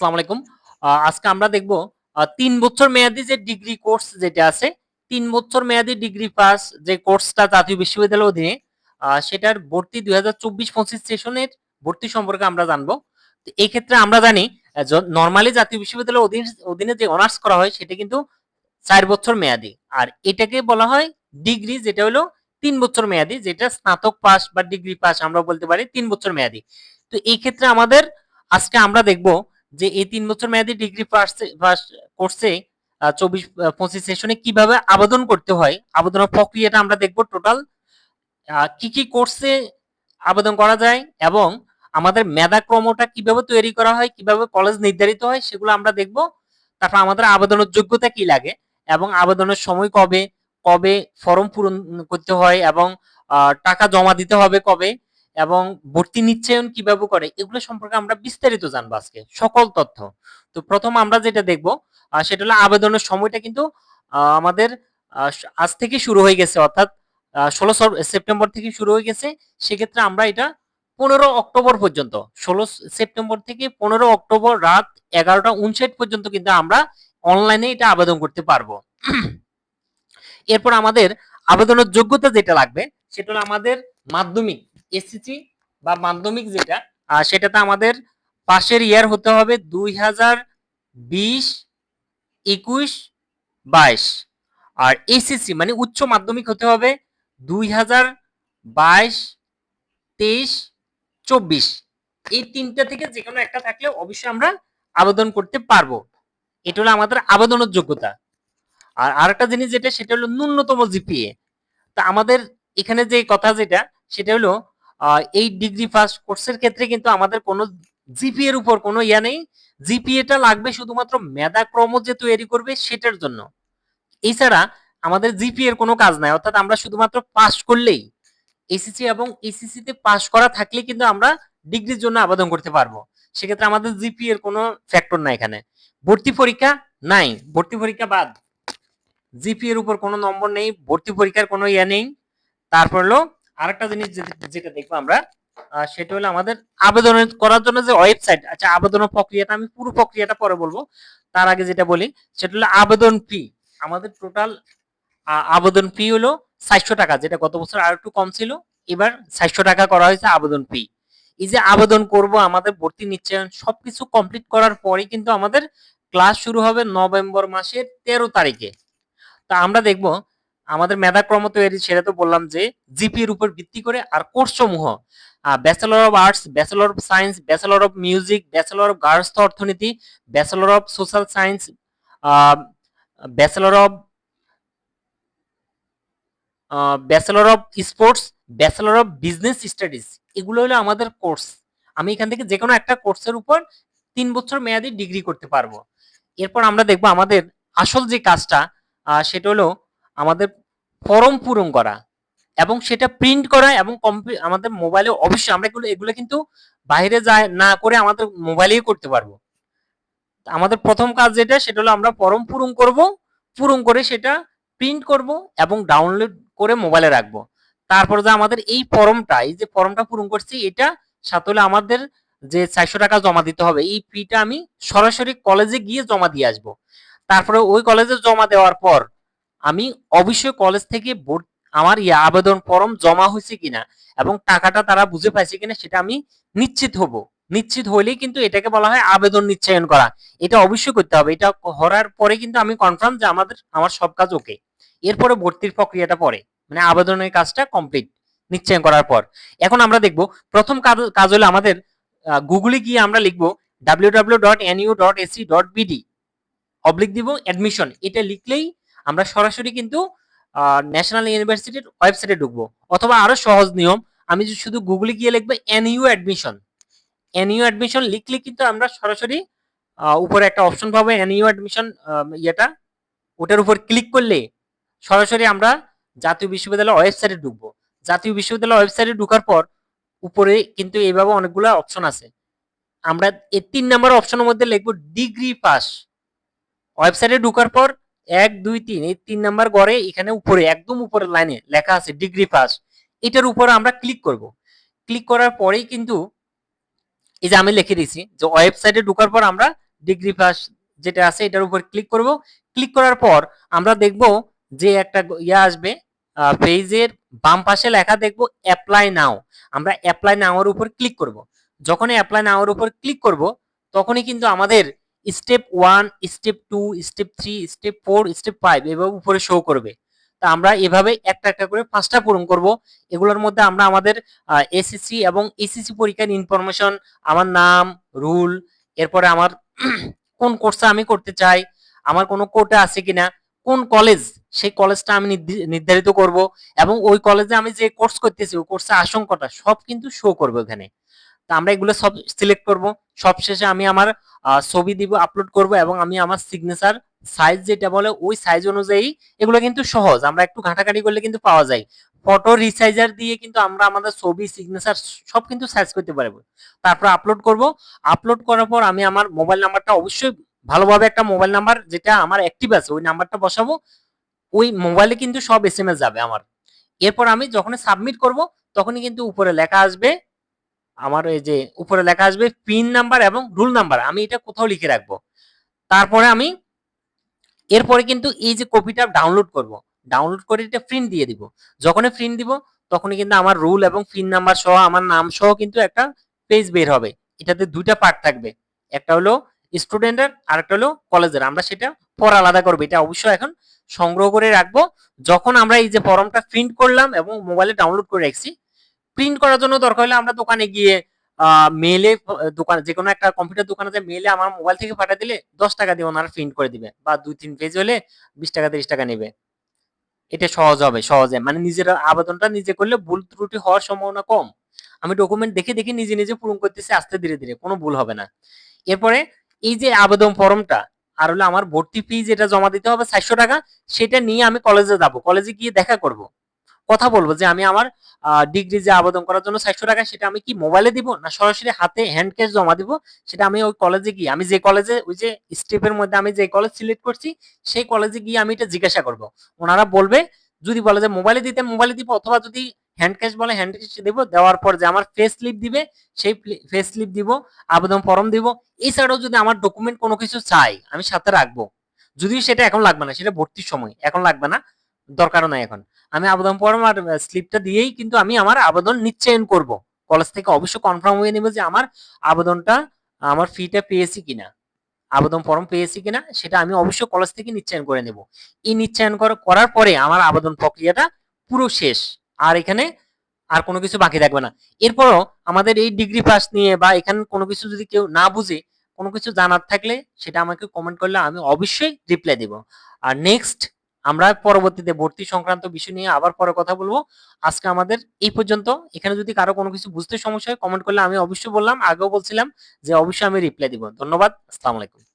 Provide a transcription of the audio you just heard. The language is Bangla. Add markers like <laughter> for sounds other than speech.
আসসালামু আলাইকুম। আজকে আমরা দেখব তিন বছর মেয়াদি যে ডিগ্রি কোর্স যেটা আছে, তিন বছর মেয়াদি ডিগ্রি পাস যে কোর্সটা জাতীয় বিশ্ববিদ্যালয়ের অধীনে সেটার ভর্তি দুই হাজার চব্বিশ পঁচিশ সেশনের ভর্তি সম্পর্কে আমরা জানব। এই আমরা জানি নর্মালি জাতীয় বিশ্ববিদ্যালয়ের অধীনে যে অনার্স করা হয়, সেটা কিন্তু চার বছর মেয়াদি। আর এটাকে বলা হয় ডিগ্রি, যেটা হলো তিন বছর মেয়াদি, যেটা স্নাতক পাস বা ডিগ্রি পাস, আমরা বলতে পারি তিন বছর মেয়াদি। তো এই ক্ষেত্রে আমাদের আজকে আমরা দেখব যে এই তিন বছর মেয়াদি ডিগ্রি পাস কোর্সে চব্বিশ পঁচিশ সেশনে কীভাবে আবেদন করতে হয়? আবেদনের প্রক্রিয়াটা আমরা দেখব টোটাল কি কি কোর্সে আবেদন করা যায় এবং আমাদের মেধাক্রমটা কীভাবে তৈরি করা হয়, কীভাবে কলেজ নির্ধারিত হয়, সেগুলো আমরা দেখব। তারপর আমাদের আবেদনের যোগ্যতা কি লাগে এবং আবেদনের সময় কবে কবে ফর্ম পূরণ করতে হয় এবং টাকা জমা দিতে হবে কবে এবং ভর্তি নিশ্চয়ন কীভাবে করে, এগুলো সম্পর্কে আমরা বিস্তারিত জানব আজকে, সকল তথ্য। তো প্রথম আমরা যেটা দেখব সেটা হলো আবেদনের সময়টা কিন্তু আমাদের আজ থেকে শুরু হয়ে গেছে, অর্থাৎ ষোলো সেপ্টেম্বর থেকে শুরু হয়ে গেছে, সেক্ষেত্রে আমরা এটা পনেরো অক্টোবর পর্যন্ত, ষোলো সেপ্টেম্বর থেকে পনেরো অক্টোবর রাত এগারোটা উনষাট পর্যন্ত কিন্তু আমরা অনলাইনে এটা আবেদন করতে পারব। এরপর আমাদের আবেদনের যোগ্যতা যেটা লাগবে, সেটা হলো আমাদের মাধ্যমিক এসএসসি বা মাধ্যমিক যেটা সেটাতে আমাদের পাশের ইয়ার হতে হবে দুই হাজার বিশ, একুশ, বাইশ। আর এসএসসি মানে উচ্চ মাধ্যমিক হতে হবে দুই হাজার বাইশ, তেইশ, চব্বিশ। এই তিনটা থেকে যে কোনো একটা থাকলে অবশ্যই আমরা আবেদন করতে পারব। এটা হলো আমাদের আবেদনের যোগ্যতা। আর আরেকটা জিনিস যেটা, সেটা হলো ন্যূনতম জিপিএ তা আমাদের এখানে যে কথা যেটা, সেটা হলো এই ডিগ্রি ফার্স্ট কোর্সের ক্ষেত্রে কিন্তু আমাদের কোনো জিপিএ এর উপর কোনো ইয়া নেই। জিপিএটা লাগবে শুধুমাত্র মেধাক্রম যে তৈরি করবে সেটার জন্য। এছাড়া আমাদের জিপিএ এর কোনো কাজ নাই, অর্থাৎ আমরা শুধুমাত্র পাস করলেই এসএসসি এবং এসএসসি তে পাস করা থাকলে কিন্তু আমরা ডিগ্রির জন্য আবেদন করতে পারব। সেক্ষেত্রে আমাদের জিপিএ এর কোনো ফ্যাক্টর নাই এখানে। ভর্তি পরীক্ষা নাই। ভর্তি পরীক্ষা বাদ। জিপি এর উপর কোনো নম্বর নেই, ভর্তি পরীক্ষার কোনো ইয়ে নেই। তারপর হলো আরেকটা জিনিস যেটা- দেখব আমরা সেটা হলো আমাদের আবেদন করার জন্য যে ওয়েবসাইট আচ্ছা আবেদনের প্রক্রিয়াটা, আমি পুরো প্রক্রিয়াটা পরে বলব। তার আগে যেটা বলি, সেটা হলো আবেদন ফি আমাদের টোটাল আবেদন ফি হলো চারশো টাকা, যেটা গত বছর আর একটু কম ছিল। এবার চারশো টাকা করা হয়েছে আবেদন ফি এই যে আবেদন করব, আমাদের ভর্তি নিশ্চয়ন সবকিছু কমপ্লিট করার পরেই কিন্তু আমাদের ক্লাস শুরু হবে নভেম্বর মাসের তেরো তারিখে। তা আমরা দেখব আমাদের মেধাক্রম তৈরি সেটা তো বললাম যে জিপি এর উপর ভিত্তি করে আর কোর্স সমূহ bachelor of arts bachelor of science bachelor of music bachelor of গার্হস্থ অর্থনীতি bachelor of social science bachelor of bachelor of sports bachelor of business studies এগুলো হলো আমাদের কোর্স। আমি এখান থেকে যে কোনো একটা কোর্সের উপর তিন বছর মেয়াদি ডিগ্রি করতে পারব। এরপর আমরা দেখব আমাদের আসল যে কাজটা সেটা হলো আমাদের ফর্ম পূরণ করা এবং সেটা প্রিন্ট করা এবং আমাদের মোবাইলে অবশ্যই আমরা এগুলো এগুলো কিন্তু বাইরে যায় না করে আমাদের মোবাইলেই করতে পারব। আমাদের প্রথম কাজ যেটা, সেটা হলো আমরা ফর্ম পূরণ করব, পূরণ করে সেটা প্রিন্ট করব এবং ডাউনলোড করে মোবাইলে রাখব। তারপর যে আমাদের এই ফর্মটা, এই যে ফর্মটা পূরণ করছি, এটা সাথে হলে আমাদের যে চারশো টাকা জমা দিতে হবে, এই ফিটা আমি সরাসরি কলেজে গিয়ে জমা দিয়ে আসব। তারপরে ওই কলেজে জমা দেওয়ার পর আমি অবশ্যই কলেজ থেকে ভোট, আমার ইয়ে আবেদন ফর্ম জমা হয়েছে কিনা এবং টাকাটা তারা বুঝে পাইছে কিনা সেটা আমি নিশ্চিত হব। নিশ্চিত হলেই কিন্তু এটাকে বলা হয় আবেদন নিশ্চয়ন করা। এটা অবশ্যই করতে হবে। এটা করার পরে কিন্তু আমি কনফার্ম যে আমাদের, আমার সব কাজ ওকে এরপরে ভর্তির প্রক্রিয়াটা পরে মানে আবেদনের কাজটা কমপ্লিট নিশ্চয়ন করার পর। এখন আমরা দেখব, প্রথম কাজ কাজ হলো আমাদের গুগলে গিয়ে আমরা লিখব W W dot NU dot AC dot BD oblique দিব অ্যাডমিশন এটা লিখলেই আমরা সরাসরি কিন্তু ন্যাশনাল ইউনিভার্সিটির ওয়েবসাইটে ঢুকবো। অথবা আরও সহজ নিয়ম, আমি শুধু গুগলে গিয়ে লিখব এনইউ অ্যাডমিশন এনইউ অ্যাডমিশন লিখলে কিন্তু আমরা সরাসরি উপরে একটা অপশন পাবো এনইউ অ্যাডমিশন ইয়েটা। ওটার উপর ক্লিক করলে সরাসরি আমরা জাতীয় বিশ্ববিদ্যালয় ওয়েবসাইটে ঢুকবো। জাতীয় বিশ্ববিদ্যালয় ওয়েবসাইটে ঢোকার পর উপরে কিন্তু এইভাবে অনেকগুলো অপশন আছে। আমরা এই তিন নাম্বার অপশনের মধ্যে লিখব ডিগ্রি পাস ওয়েবসাইটে ঢোকার পর এক, দুই, তিন, এই তিন নাম্বার গড়ে এখানে উপরে, একদম উপরের লাইনে লেখা আছে ডিগ্রি পাস এটার উপরে আমরা ক্লিক করব। ক্লিক করার পরেই কিন্তু এই যে আমি লিখে দিয়েছি যে ওয়েবসাইটে ঢোকার পর আমরা ডিগ্রি পাস যেটা আছে এটার উপর ক্লিক করব। ক্লিক করার পর আমরা দেখব যে একটা ইয়া আসবে পেজের বাম পাশে লেখা দেখব অ্যাপ্লাই নাও আমরা অ্যাপ্লাই নাওর উপর ক্লিক করব। যখনই অ্যাপ্লাই নাওর উপর ক্লিক করব, তখনই কিন্তু আমাদের step one step two step three step four step five এভাবে উপরে শো করবে। তা আমরা এভাবে একটা একটা করে পাঁচটা পূরণ করব। এগুলোর মধ্যে আমরা আমাদের এসএসসি এবং এসএসসি পরীক্ষার ইনফরমেশন আমার নাম রুল এরপরে আমার <clears throat> কোন কোর্সে আমি করতে চাই, আমার কোনো কোর্টে আছে কিনা, কোন কলেজ সেই কলেজটা আমি নির্ধারিত করব এবং ওই কলেজে আমি যে কোর্স করতেছি, ওই কোর্সের আশঙ্কাটা সব কিন্তু শো করবে ওখানে। তা আমরা এগুলো সব সিলেক্ট করব। সবশেষে আমি আমার ছবি দিব আপলোড করব এবং আমি আমার সিগনেচার সাইজ যেটা বলে ওই সাইজ অনুযায়ী এগুলো কিন্তু সহজ। আমরা একটু ঘাটাঘাটি করলে কিন্তু পাওয়া যায়। ফটো রিসাইজার দিয়ে কিন্তু আমরা আমাদের ছবি সিগনেচার সব কিন্তু সাইজ করতে পারব। তারপর আপলোড করব। আপলোড করার পর আমি আমার মোবাইল নাম্বারটা অবশ্যই ভালোভাবে একটা মোবাইল নাম্বার যেটা আমার অ্যাক্টিভ আছে, ওই নাম্বারটা বসাবো। ওই মোবাইলে কিন্তু সব এস যাবে আমার। এরপর আমি যখন সাবমিট করব, তখনই কিন্তু উপরে লেখা আসবে আমার এই যে উপরে লেখা আসবে পিন নাম্বার এবং রুল নাম্বার। আমি এটা কোথাও লিখে রাখব। তারপরে আমি এরপরে কিন্তু এই যে কপিটা ডাউনলোড করব ডাউনলোড করে এটা প্রিন্ট দিয়ে দিব। যখনই প্রিন্ট দিব, তখনই কিন্তু আমার রুল এবং পিন নাম্বার সহ, আমার নাম সহ কিন্তু একটা পেজ বের হবে। এটাতে দুইটা পার্ট থাকবে। একটা হলো স্টুডেন্টের আর একটা হলো কলেজের আমরা সেটা পর আলাদা করব। এটা অবশ্যই এখন সংগ্রহ করে রাখব। যখন আমরা এই যে ফর্মটা প্রিন্ট করলাম এবং মোবাইলে ডাউনলোড করে রাখছি প্রিন্ট করার জন্য দরকার হলে আমরা দোকানে গিয়ে মেলে দোকান যে কোনো একটা কম্পিউটার দোকানে মেলে আমার মোবাইল থেকে পাঠিয়ে দিলে দশ টাকা দিয়ে ওনারা প্রিন্ট করে দিবে বা দুই, তিন পেজ হলে বিশ টাকা, তিরিশ টাকা নেবে। এটা সহজ হবে, সহজে। মানে নিজের আবেদনটা নিজে করলে ভুল ত্রুটি হওয়ার সম্ভাবনা কম। আমি ডকুমেন্ট দেখে দেখে নিজে নিজে পূরণ করতেছি, আস্তে ধীরে ধীরে, কোনো ভুল হবে না। এরপরে এই যে আবেদন ফর্মটা, আর হলো আমার ভর্তি ফি যেটা জমা দিতে হবে চারশো টাকা, সেটা নিয়ে আমি কলেজে যাব। কলেজে গিয়ে দেখা করব। কথা বলব যে আমি আমার ডিগ্রি যে আবেদন করার জন্য চারশো টাকা, সেটা আমি কি মোবাইলে দিব না সরাসরি হাতে হ্যান্ড ক্যাশ জমা দিব? সেটা আমি ওই কলেজে গিয়ে, আমি যে কলেজে ওই যে স্টেপের মধ্যে আমি যে কলেজ সিলেক্ট করছি, সেই কলেজে গিয়ে আমি এটা জিজ্ঞাসা করব। ওনারা বলবে, যদি বলে যে মোবাইলে দিতে মোবাইলে দিব, অথবা যদি হ্যান্ড ক্যাশ বলে হ্যান্ড ক্যাশ দিব, দেওয়ার পর যে আমার ফেস স্লিপ দিবে, সেই ফেস স্লিপ দিব, আবেদন ফর্ম দিব। এছাড়াও যদি আমার ডকুমেন্ট কোনো কিছু চাই, আমি সাথে রাখব। যদিও সেটা এখন লাগবে না, সেটা ভর্তির সময়, এখন লাগবে না। দরকারও নাই এখন। আমি আবেদন ফর্ম আর স্লিপটা দিয়েই কিন্তু আমি আমার আবেদন নিশ্চয়ন করব। কলেজ থেকে অবশ্যই কনফার্ম হয়ে নেব যে আমার আবেদনটা, আমার ফিটা পেয়েছি কিনা। আবেদন ফর্ম পেয়েছি কিনা, সেটা আমি অবশ্যই কলেজ থেকে নিশ্চয়ন করে নেব। এই নিশ্চয়ন করার পরে আমার আবেদন প্রক্রিয়াটা পুরো শেষ। আর এখানে আর কোনো কিছু বাকি থাকবে না। এরপরও আমাদের এই ডিগ্রি পাস নিয়ে বা এখানে কোনো কিছু যদি কেউ না বুঝে, কোনো কিছু জানার থাকলে সেটা আমাকে কমেন্ট করলে আমি অবশ্যই রিপ্লাই দিব। আর নেক্সট আমরা পরবর্তীতে ভর্তি সংক্রান্ত বিষয় নিয়ে আবার পরে কথা বলব। আজকে আমাদের এই পর্যন্ত। এখানে যদি কারও কোনো কিছু বুঝতে সমস্যা হয় কমেন্ট করলে আমি অবশ্যই বললাম। আগেও বলছিলাম যে, অবশ্যই আমি রিপ্লাই দিব। ধন্যবাদ। আসসালামু আলাইকুম।